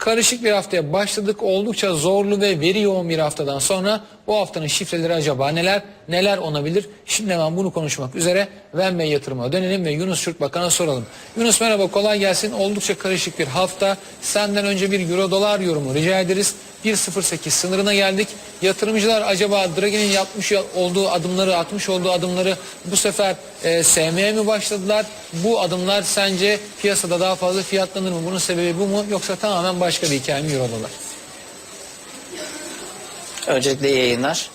Karışık bir haftaya başladık. Oldukça zorlu ve veri yoğun bir haftadan sonra bu haftanın şifreleri acaba neler? Neler olabilir? Şimdi hemen bunu konuşmak üzere Venme yatırıma dönelim ve Yunus Şurt Bakan'a soralım. Yunus merhaba kolay gelsin. Oldukça karışık bir hafta. Senden önce bir euro dolar yorumu rica ederiz. 1.08 sınırına geldik. Yatırımcılar acaba Draghi'nin yapmış olduğu adımları, atmış olduğu adımları bu sefer e, sevmeye mi başladılar? Bu adımlar sence piyasada daha fazla fiyatlanır mı? Bunun sebebi bu mu? Yoksa tamamen başka bir hikaye mi euro dolar? Öncelikle iyi yayınlar.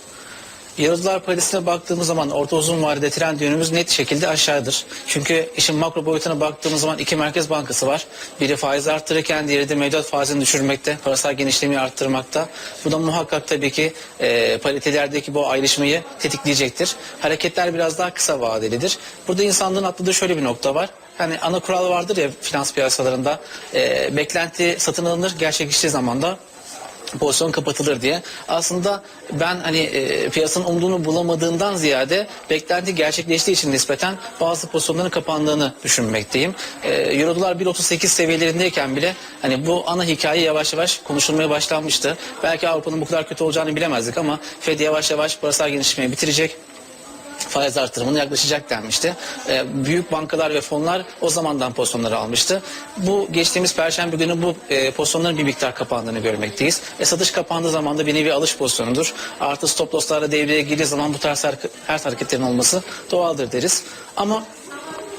Dolar paritesine baktığımız zaman orta uzun vadede trend yönümüz net şekilde aşağıdır. Çünkü işin makro boyutuna baktığımız zaman iki merkez bankası var. Biri faiz arttırırken diğeri de mevduat faizini düşürmekte, parasal genişlemeyi arttırmakta. Bu da muhakkak tabii ki e, paritelerdeki bu ayrışmayı tetikleyecektir. Hareketler biraz daha kısa vadelidir. Burada insanlığın atladığı şöyle bir nokta var. Hani ana kural vardır ya finans piyasalarında e, beklenti satın alınır gerçekleştiği zaman da pozisyon kapatılır diye. Aslında ben hani e, piyasanın umduğunu bulamadığından ziyade beklenti gerçekleştiği için nispeten bazı pozisyonların kapandığını düşünmekteyim. E, Euro dolar 1.38 seviyelerindeyken bile hani bu ana hikaye yavaş yavaş konuşulmaya başlanmıştı. Belki Avrupa'nın bu kadar kötü olacağını bilemezdik ama Fed yavaş yavaş parasal genişlemeyi bitirecek faiz artırımına yaklaşacak denmişti. Ee, büyük bankalar ve fonlar o zamandan pozisyonları almıştı. Bu geçtiğimiz perşembe günü bu e, pozisyonların bir miktar kapandığını görmekteyiz. E, satış kapandığı zaman da bir nevi alış pozisyonudur. Artı stop losslarla devreye girdiği zaman bu tarz her hareketlerin olması doğaldır deriz. Ama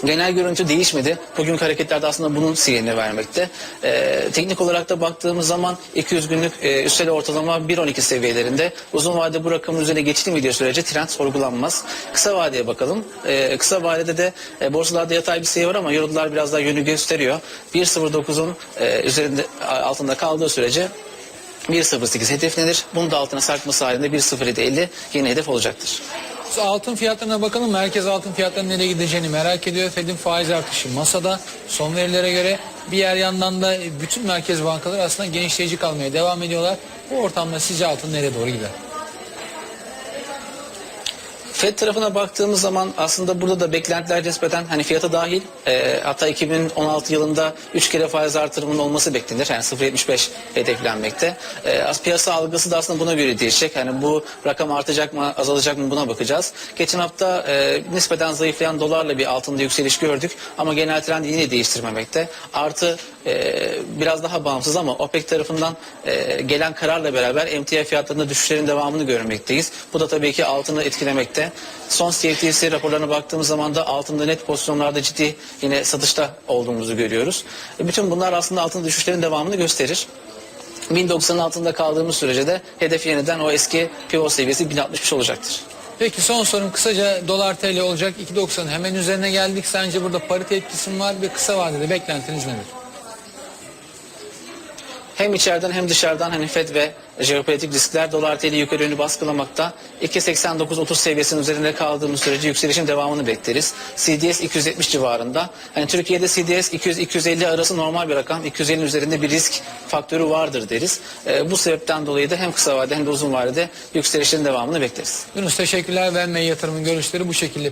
Genel görüntü değişmedi. Bugünkü hareketlerde aslında bunun sinyalini vermekte. Ee, teknik olarak da baktığımız zaman 200 günlük e, üstel ortalama 1.12 seviyelerinde. Uzun vadede bu rakamın üzerine geçilmediği sürece trend sorgulanmaz. Kısa vadeye bakalım. Ee, kısa vadede de e, borsalarda yatay bir seyir var ama Euro'lar biraz daha yönü gösteriyor. 1.09'un e, üzerinde altında kaldığı sürece 1.08 hedeflenir. Bunun da altına sarkması halinde 1.0750 yeni hedef olacaktır. Altın fiyatlarına bakalım. Merkez altın fiyatlarının nereye gideceğini merak ediyor. Fed'in faiz artışı masada. Son verilere göre bir yer yandan da bütün merkez bankaları aslında genişleyici kalmaya devam ediyorlar. Bu ortamda sizce altın nereye doğru gider? FED tarafına baktığımız zaman aslında burada da beklentiler nispeten hani fiyata dahil e, hatta 2016 yılında 3 kere faiz artırımının olması beklenir. Yani 0.75 hedeflenmekte. E, as- piyasa algısı da aslında buna göre değişecek. Yani bu rakam artacak mı azalacak mı buna bakacağız. Geçen hafta e, nispeten zayıflayan dolarla bir altında yükseliş gördük ama genel trend yine değiştirmemekte. Artı e, biraz daha bağımsız ama OPEC tarafından e, gelen kararla beraber emtia fiyatlarında düşüşlerin devamını görmekteyiz. Bu da tabii ki altını etkilemekte. Son CFTC raporlarına baktığımız zaman da altında net pozisyonlarda ciddi yine satışta olduğumuzu görüyoruz. Bütün bunlar aslında altın düşüşlerin devamını gösterir. 1090'ın altında kaldığımız sürece de hedef yeniden o eski pivot seviyesi 1065 olacaktır. Peki son sorum kısaca dolar TL olacak. 2.90 hemen üzerine geldik. Sence burada parite etkisi mi var ve kısa vadede beklentiniz nedir? Hem içeriden hem dışarıdan hani FED ve jeopolitik riskler dolar TL yukarı yönlü baskılamakta. 2.89-30 seviyesinin üzerinde kaldığımız sürece yükselişin devamını bekleriz. CDS 270 civarında. Hani Türkiye'de CDS 200-250 arası normal bir rakam. 250'nin üzerinde bir risk faktörü vardır deriz. Ee, bu sebepten dolayı da hem kısa vadede hem de uzun vadede yükselişin devamını bekleriz. Yunus teşekkürler. Vermeye yatırımın görüşleri bu şekilde.